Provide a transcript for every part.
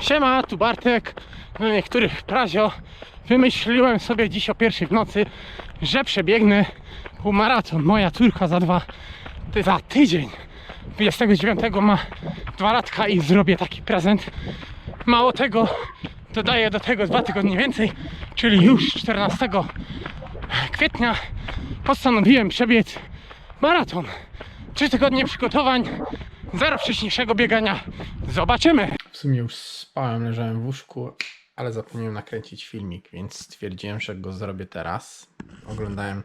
Siema, tu Bartek. No niektórych prazio. Wymyśliłem sobie dziś o pierwszej w nocy, że przebiegnę półmaraton. Moja córka za dwa, za tydzień, 29 ma dwa latka i zrobię taki prezent. Mało tego, dodaję do tego dwa tygodnie więcej, czyli już 14 kwietnia postanowiłem przebiec maraton. Trzy tygodnie przygotowań, zero wcześniejszego biegania. Zobaczymy. W sumie już spałem, leżałem w łóżku, ale zapomniałem nakręcić filmik, więc stwierdziłem, że go zrobię teraz. Oglądałem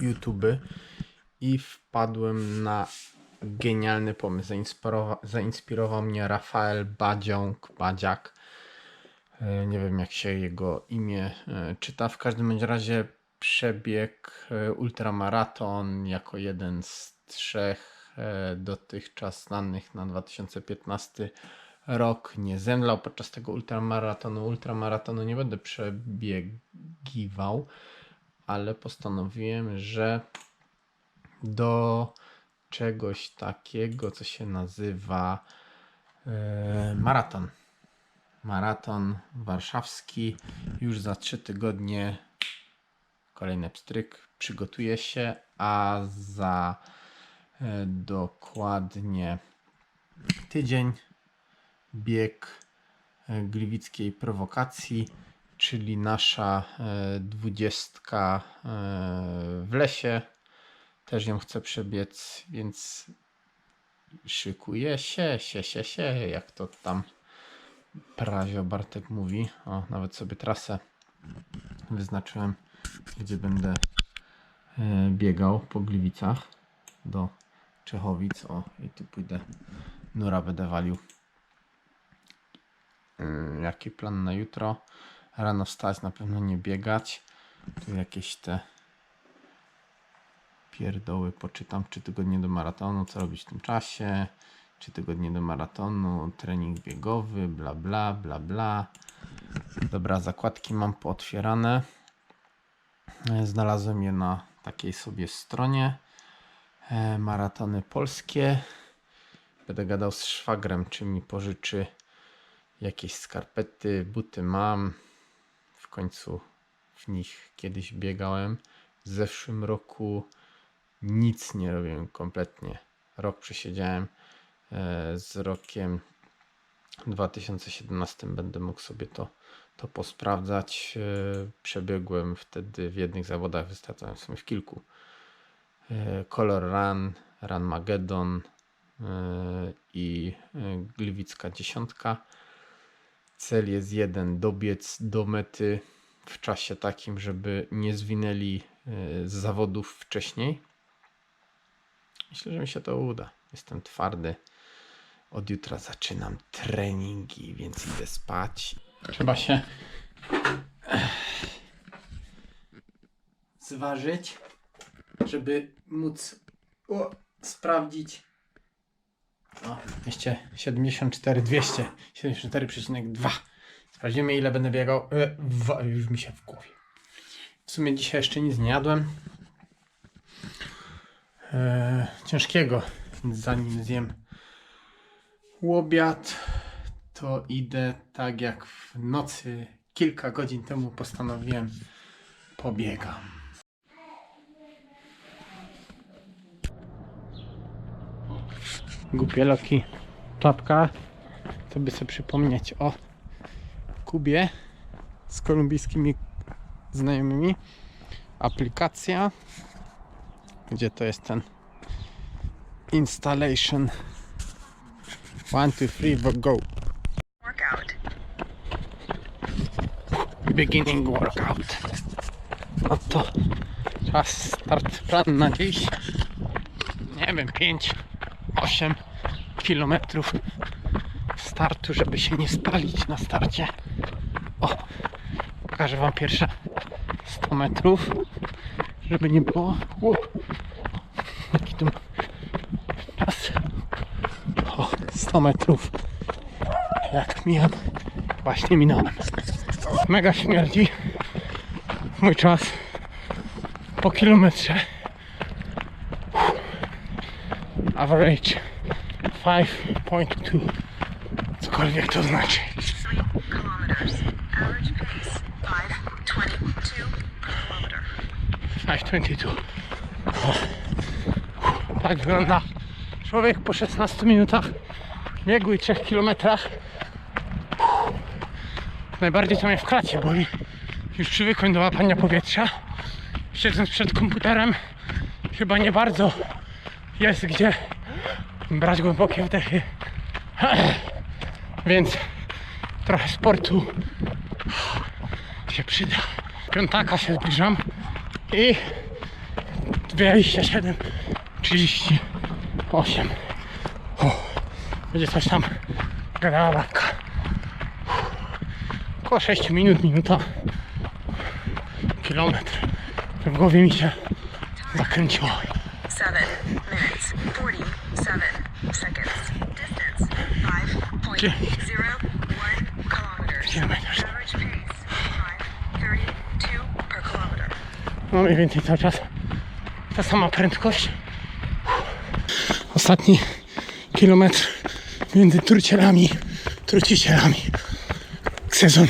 YouTube i wpadłem na genialny pomysł. Zainspirowa- zainspirował mnie Rafael Badziąg, Badziak. E, Nie wiem, jak się jego imię e, czyta. W każdym razie przebieg e, ultramaraton jako jeden z trzech dotychczas znanych na 2015 rok. Nie zemdlał podczas tego ultramaratonu. Ultramaratonu nie będę przebiegiwał, ale postanowiłem, że do czegoś takiego, co się nazywa e, maraton maraton warszawski już za trzy tygodnie kolejny pstryk przygotuje się, a za e, dokładnie tydzień bieg e, gliwickiej prowokacji, czyli nasza e, dwudziestka e, w lesie. Też ją chcę przebiec, więc szykuję się, się, się, się, jak to tam Prazio Bartek mówi. O, nawet sobie trasę wyznaczyłem, gdzie będę biegał po Gliwicach do Czechowic. O, i tu pójdę. Nura będę walił. Jaki plan na jutro? Rano wstać, na pewno nie biegać. Tu jakieś te pierdoły poczytam. Trzy tygodnie do maratonu, co robić w tym czasie. Trzy tygodnie do maratonu, trening biegowy, bla bla, bla bla. Dobra, zakładki mam pootwierane. E, Znalazłem je na takiej sobie stronie. E, Maratony polskie. Będę gadał z szwagrem, czy mi pożyczy jakieś skarpety, buty mam. W końcu w nich kiedyś biegałem. W zeszłym roku nic nie robiłem kompletnie. Rok przesiedziałem e, z rokiem 2017 będę mógł sobie to, to posprawdzać. E, Przebiegłem wtedy w jednych zawodach, wystartowałem w sumie w kilku. E, Color Run, Run Magedon i Gliwicka dziesiątka. Cel jest jeden, dobiec do mety w czasie takim, żeby nie zwinęli e, z zawodów wcześniej. Myślę, że mi się to uda. Jestem twardy. Od jutra zaczynam treningi, więc idę spać. Trzeba się zważyć, żeby móc o, sprawdzić. O, 274, 200, 74,2. Sprawdzimy ile będę biegał. E, wa- już mi się w głowie. W sumie dzisiaj jeszcze nic nie jadłem. E, ciężkiego, więc zanim zjem obiad, to idę tak jak w nocy kilka godzin temu postanowiłem pobiegam. Głupie loki, czapka, to by sobie przypomnieć o Kubie z kolumbijskimi znajomymi. Aplikacja, gdzie to jest ten installation. One, two, three, go. workout. Beginning workout. No to czas start plan na dziś. Nie wiem, 5, 8 kilometrów startu, żeby się nie spalić na starcie. O, pokażę Wam pierwsze 100 metrów, żeby nie było. U, jaki tu czas? O, 100 metrów. Jak mijam, właśnie minąłem. Mega śmierdzi. Mój czas po kilometrze. Average 5.2. cokolwiek to znaczy. kilometers. Average pace 522 per kilometer. 5.22. Tak wygląda człowiek po 16 minutach biegu i 3 kilometrach. Najbardziej to mnie w klacie boli. Już przywykłem do łapania powietrza. Siedząc przed komputerem chyba nie bardzo jest gdzie brać głębokie wdechy. Więc trochę sportu się przyda. Piątaka się zbliżam i 27 38 o, będzie coś tam gadała babka około 6 minut, minuta. Kilometr. W głowie mi się zakręciło 5.01 kilometers. Kilometers. Average pace 532 per kilometer. no mniej więcej cały czas ta sama prędkość ostatni kilometr między trucielami trucicielami sezon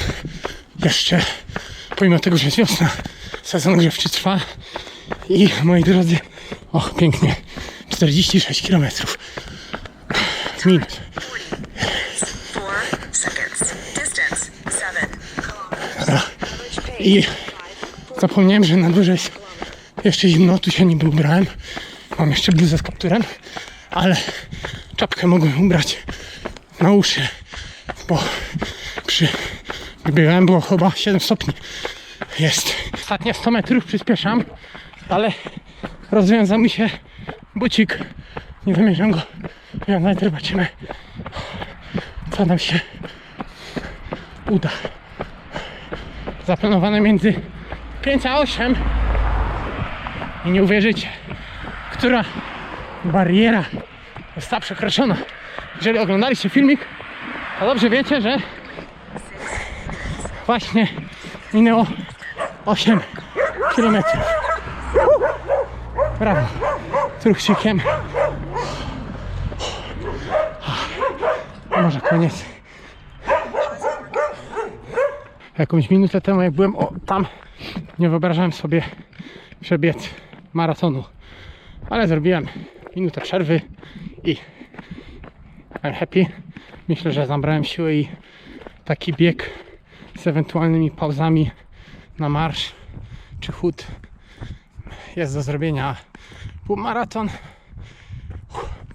jeszcze pomimo tego, że jest wiosna sezon grzewczy trwa i moi drodzy och pięknie 46 kilometrów minut i zapomniałem, że na dworze jest jeszcze zimno, tu się niby ubrałem. Mam jeszcze bluzę z kapturem ale czapkę mogłem ubrać na uszy bo przy biegałem było chyba 7 stopni. Jest ostatnie 100 metrów przyspieszam ale rozwiązał mi się bucik. Nie zamierzam go wiązać zobaczymy co nam się uda zaplanowane między 5 a 8 i nie uwierzycie która bariera została przekroczona. Jeżeli oglądaliście filmik to dobrze wiecie, że właśnie minęło 8 km brawo truchcikiem. Może koniec jakąś minutę temu, jak byłem o, tam, nie wyobrażałem sobie przebiec maratonu. Ale zrobiłem minutę przerwy i I'm happy. Myślę, że zabrałem siłę i taki bieg z ewentualnymi pauzami na marsz czy chód jest do zrobienia. Półmaraton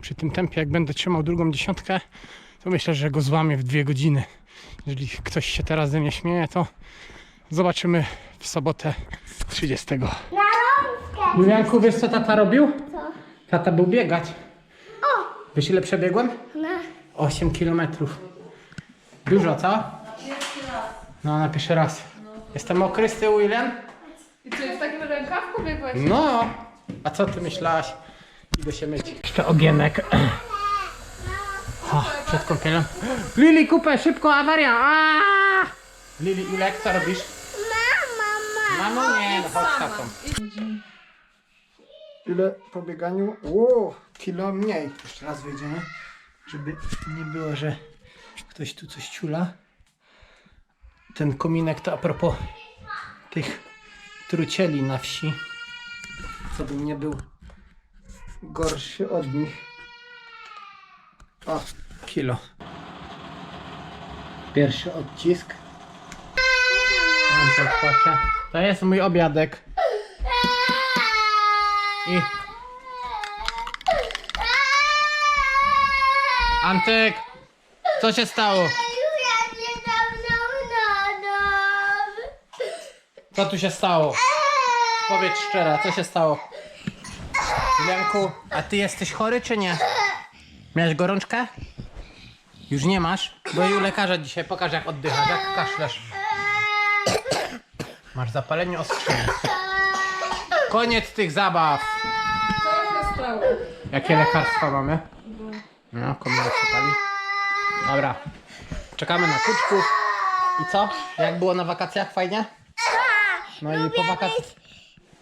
przy tym tempie, jak będę trzymał drugą dziesiątkę, to myślę, że go złamię w dwie godziny. Jeżeli ktoś się teraz ze mnie śmieje, to zobaczymy w sobotę 30. Julianku, wiesz co tata robił? Co? Tata był biegać. O! Wiesz ile przebiegłem? Na. 8 kilometrów. Dużo, co? No, na pierwszy raz. Jestem mokry z tyłu, Julian? I co, w takim rękawku biegłeś? No. A co ty myślałaś? Idę się myć. Jeszcze ogienek. Przed kąpielą. Lili, kupę, szybko, awaria! Aaaa! Lili, Julek, co robisz? Mama, mama. Mamo, nie, no chodź tatą. Ile po bieganiu? Ło, kilo mniej. Jeszcze raz wyjdziemy, żeby nie było, że ktoś tu coś ciula. Ten kominek to a propos tych trucieli na wsi. Co bym nie był gorszy od nich. O, kilo. Pierwszy odcisk. Antek płacze. To jest mój obiadek. I... Antek! Co się stało? Co tu się stało? Powiedz szczera, co się stało? Janku, a ty jesteś chory czy nie? Miałeś gorączkę? Już nie masz? Bo u lekarza dzisiaj pokaż jak oddychasz, jak kaszlesz. Masz zapalenie oskrzyni. Koniec tych zabaw. Co się stało? Jakie lekarstwa mamy? No, komina się pali. Dobra. Czekamy na kuczków. I co? Jak było na wakacjach? Fajnie? No i po wakacjach.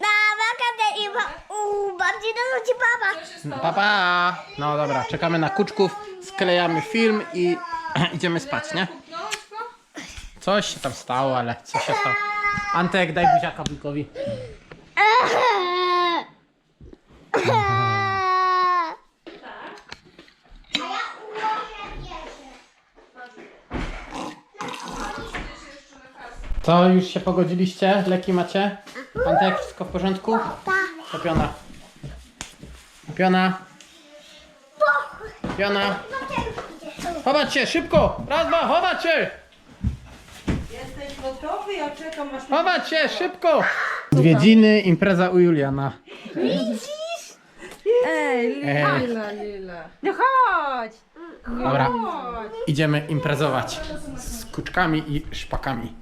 Na wakacje i u babci do ci baba. Co się stało? Pa, pa. No dobra, czekamy na kuczków, sklejamy film i idziemy spać, nie? Coś się tam stało, ale co się stało? Antek, daj buziaka wujkowi. Co, już się pogodziliście? Leki macie? Antek, wszystko w porządku? Topiona. Topiona. Topiona. Chować się, szybko! Raz, dwa, chować się! Jesteś gotowy? Ja czekam aż Chować się, szybko! Zwiedziny, impreza u Juliana. Ej, E, Lila, lila. no chodź! dobra, idziemy imprezować z kuczkami i szpakami.